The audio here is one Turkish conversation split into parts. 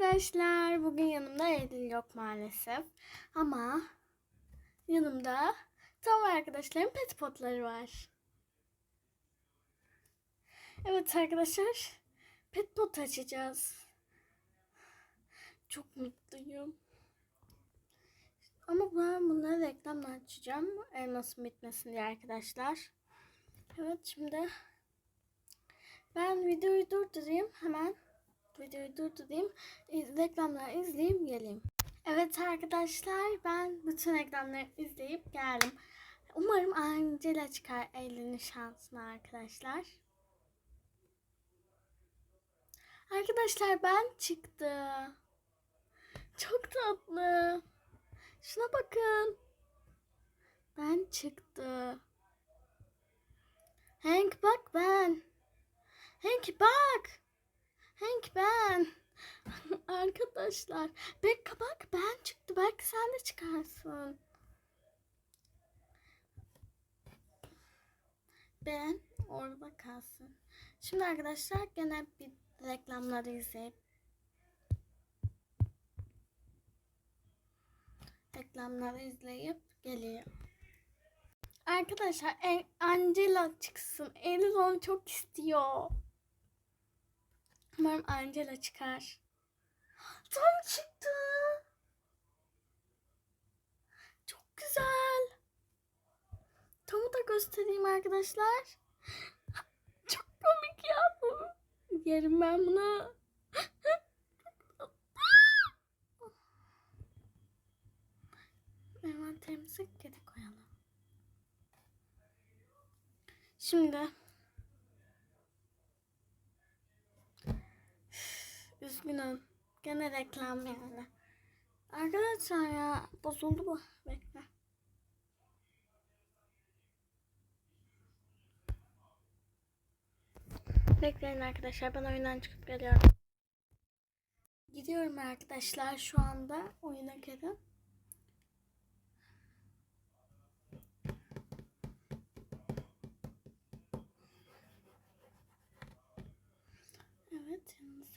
arkadaşlar. Bugün yanımda Eylül yok maalesef. Ama yanımda tam arkadaşlarım pet potları var. Evet arkadaşlar. Pet pot açacağız. Çok mutluyum. Ama ben bunları reklamla açacağım. Elmasın bitmesin diye arkadaşlar. Evet şimdi ben videoyu durdurayım hemen videoyu durdurayım reklamları izleyeyim geleyim. Evet arkadaşlar ben bütün reklamları izleyip geldim. Umarım Angela çıkar Eylül'ün şansına arkadaşlar. Arkadaşlar ben çıktı. Çok tatlı. Şuna bakın. Ben çıktı. Hank bak ben. Hank bak. Hank ben. Arkadaşlar. Bekka bak ben çıktı. Belki sen de çıkarsın. Ben orada kalsın. Şimdi arkadaşlar gene bir reklamları izleyip reklamları izleyip geliyor. Arkadaşlar Angela çıksın. Eylül onu çok istiyor. Umarım Angela çıkar. Tam çıktı. Çok güzel. Tom'u da göstereyim arkadaşlar. Çok komik ya bu. Yerim ben bunu. Hemen temizlik geri koyalım. Şimdi üzgünüm. Gene reklam yani. Arkadaşlar ya bozuldu bu. Bekle. Bekleyin arkadaşlar ben oyundan çıkıp geliyorum. Gidiyorum arkadaşlar şu anda oyuna gelin.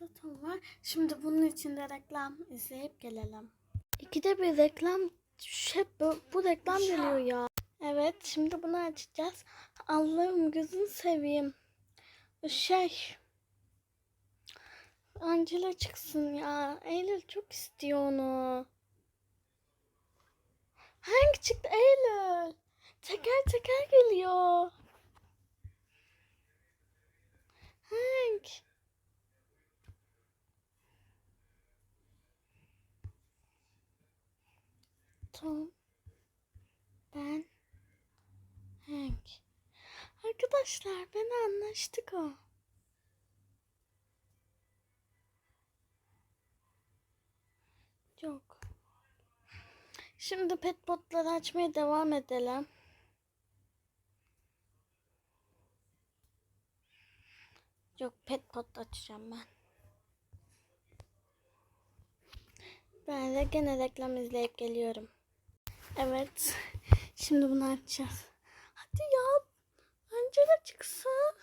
Tom var. Şimdi bunun için de reklam izleyip gelelim. İkide bir reklam hep bu, bu reklam geliyor ya. Evet şimdi bunu açacağız. Allah'ım gözünü seveyim. Şey. Angela çıksın ya. Eylül çok istiyor onu. Hangi çıktı Eylül? Teker teker geliyor. Hank. Tom. Ben. Hank. Arkadaşlar ben anlaştık o. Yok. Şimdi pet botları açmaya devam edelim. Yok pet pot açacağım ben. Ben de gene reklam izleyip geliyorum. Evet. Şimdi bunu açacağız. Hadi ya. Angela çıksın.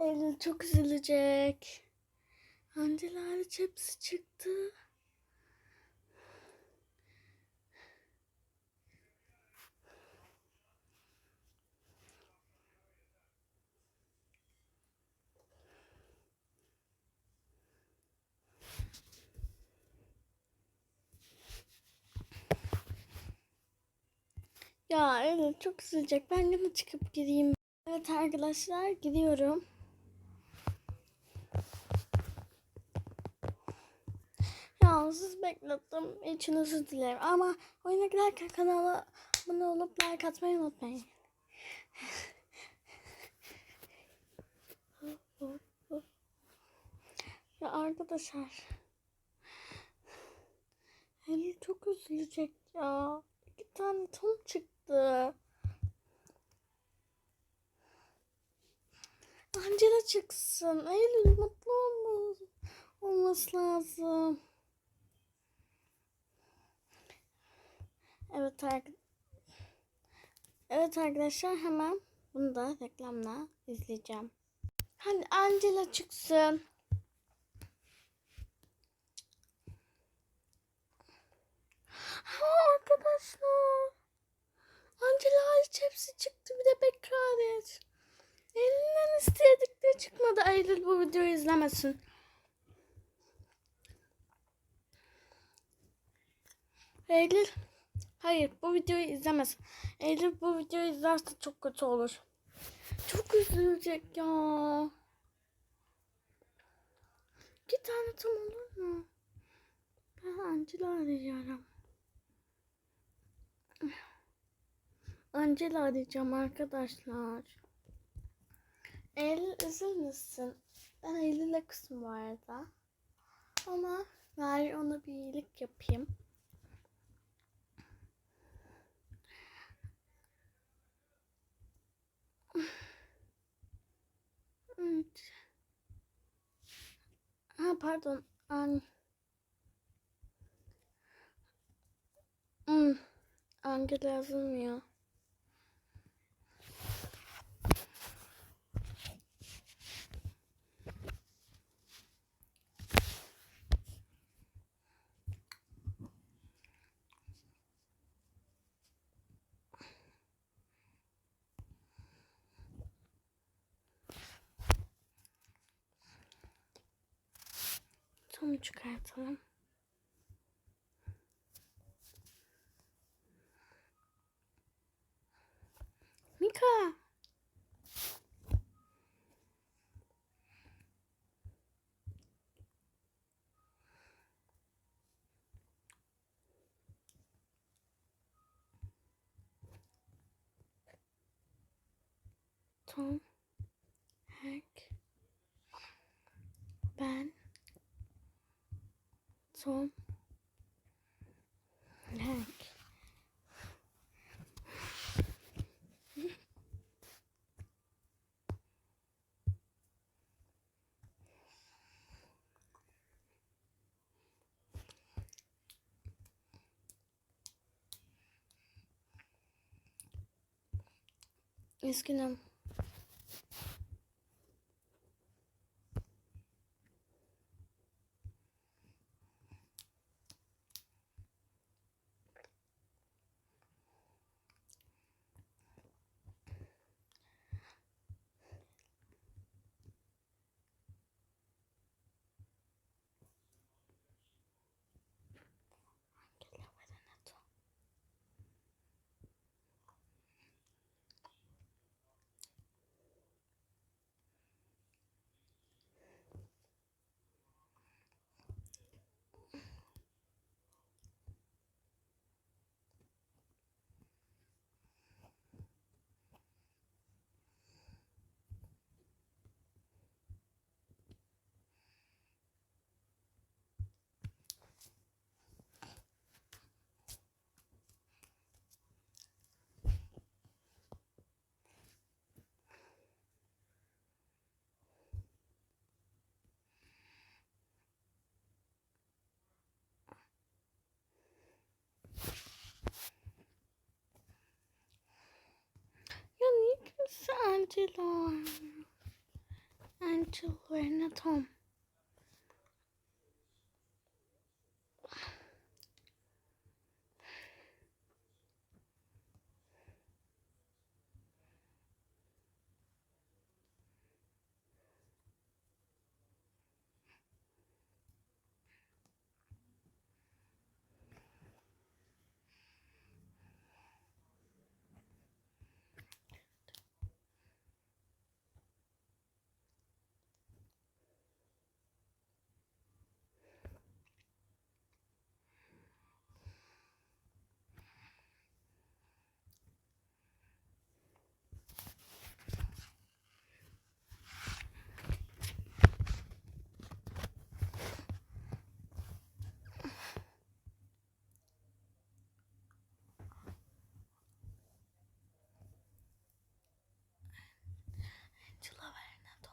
Eylül çok üzülecek. Angela hariç çıktı. Ya evet çok üzülecek. Ben yine çıkıp gireyim. Evet arkadaşlar gidiyorum. Ya siz beklettim. İçin özür dilerim. Ama oyuna giderken kanala abone olup like atmayı unutmayın. ya arkadaşlar. Halil çok üzülecek ya. Tane Tom çıktı. Angela çıksın. Eylül mutlu olmaz. Olması lazım. Evet arkadaşlar. Evet arkadaşlar hemen bunu da reklamla izleyeceğim. Hadi Angela çıksın. Ha arkadaşlar. Angela hariç hepsi çıktı. Bir de Bekir hariç. Elinden istedik de çıkmadı. Eylül bu videoyu izlemesin. Eylül. Hayır bu videoyu izlemesin. Eylül bu videoyu izlerse çok kötü olur. Çok üzülecek ya. İki tane tam olur mu? Ben Angela arayacağım. Angela arayacağım arkadaşlar. Eylül üzülmesin. Ben Eylül'e kızım bu arada. Ama ver ona bir iyilik yapayım. Evet. Ha pardon. An hmm. Angela yazılmıyor. Tomu çıkartalım. Mika. Tom, Hank, ben, Tom, Hank. Üzgünüm. Ya niye kimse Angela aramıyor? Angela yerine Tom. Angela yerine Tom.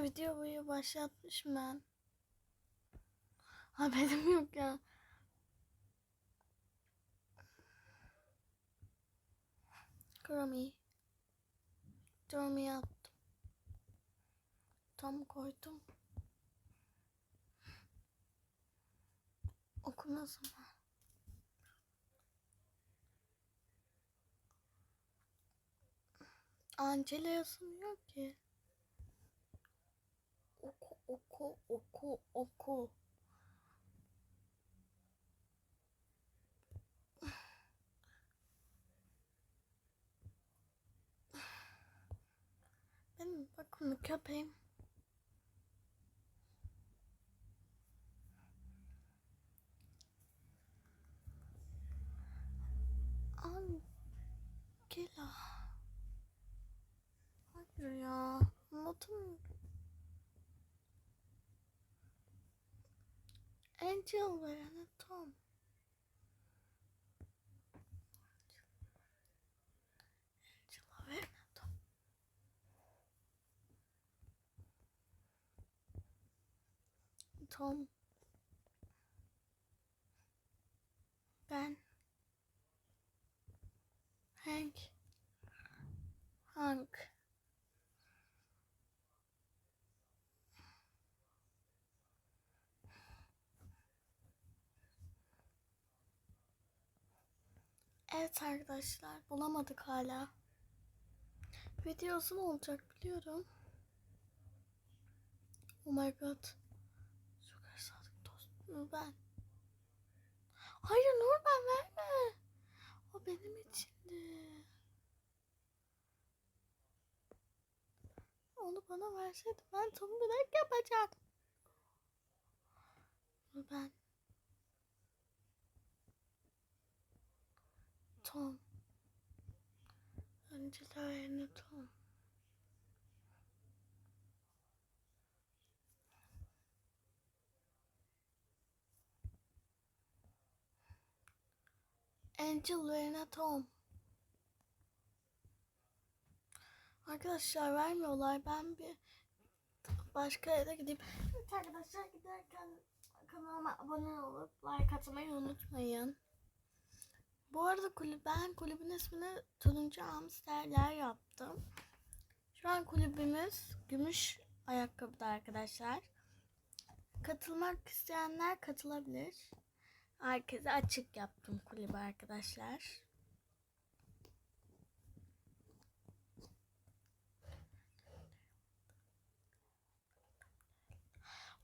Ha videoyu başlatmışım ben. Haberim yok ya. Kromi. Dormi attım. Tam koydum. Okuma zamanı. Angela yazılmıyor ki. Oku oku oku. Benim bakımlı köpeğim. Angela. Hayır ya. Anlatamıyorum. Angel ve Anna Tom. Angela ve Anna Tom. Tom. Ben. Hank. Hank. Evet arkadaşlar bulamadık hala. Video uzun olacak biliyorum. Oh my god. Süper sadık dostum ben. Hayır Nur ben verme. O benim içindi. Onu bana verseydi ben tam bilek yapacaktım. Nur Tom. Angela yerine Tom. Angel yerine Tom. Arkadaşlar vermiyorlar. Ben bir başka yere. Evet arkadaşlar giderken kanalıma abone olup like atmayı unutmayın. Bu arada kulüp, ben kulübün ismini turuncu hamsterler yaptım. Şu an kulübümüz gümüş ayakkabıda arkadaşlar. Katılmak isteyenler katılabilir. Herkese açık yaptım kulübü arkadaşlar.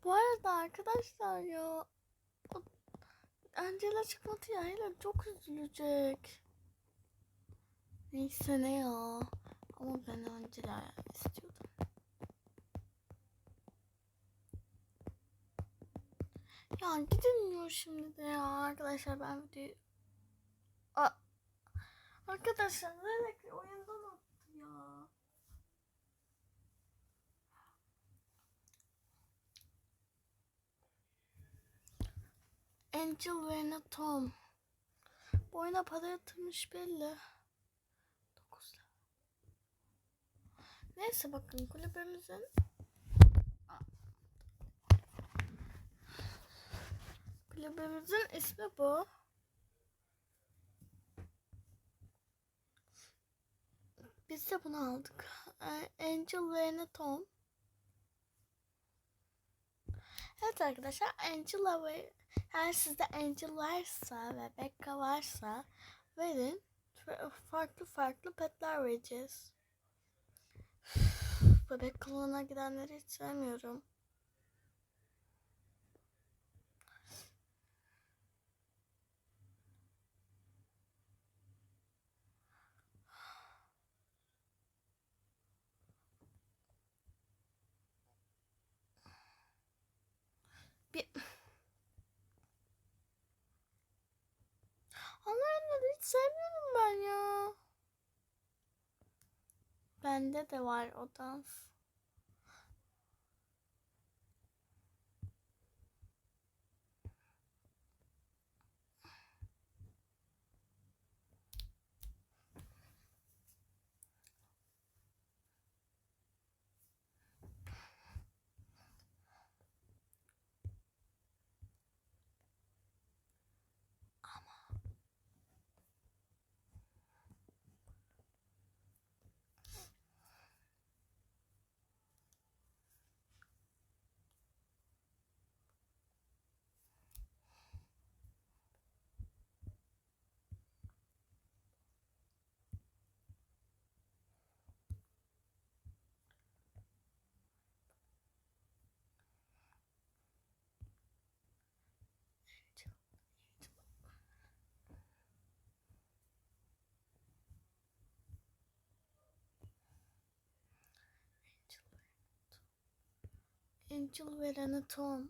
Bu arada arkadaşlar ya Angela çıkmadı ya Helen çok üzülecek. Neyse ne ya. Ama ben Angela istiyordum. Ya gidilmiyor şimdi de ya arkadaşlar ben videoyu... Arkadaşlar nerede oyundan attı ya. Angel ve Tom. Bu para yatırmış belli. 9 Neyse bakın kulübümüzün kulübümüzün ismi bu. Biz de bunu aldık. Angel ve Tom. Evet arkadaşlar Angela ve eğer sizde Angel varsa ve Becca varsa verin. Farklı farklı petler vereceğiz. Bebek kılığına gidenleri hiç sevmiyorum. Bir Onları hiç sevmiyorum ben ya. Bende de var o dans. Angel vereni Tom.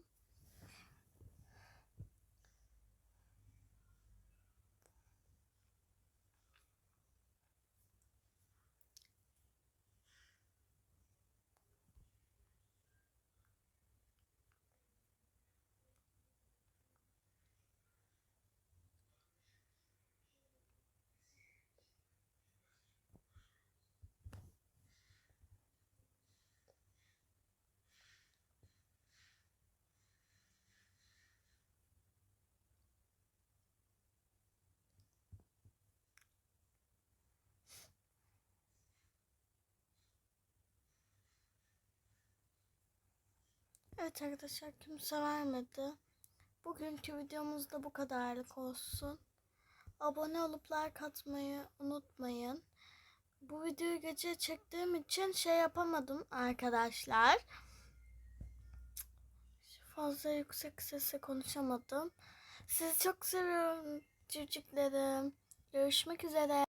Evet arkadaşlar kimse vermedi. Bugünkü videomuz da bu kadarlık olsun. Abone olup like atmayı unutmayın. Bu videoyu gece çektiğim için şey yapamadım arkadaşlar. Fazla yüksek sesle konuşamadım. Sizi çok seviyorum çocuklarım. Görüşmek üzere.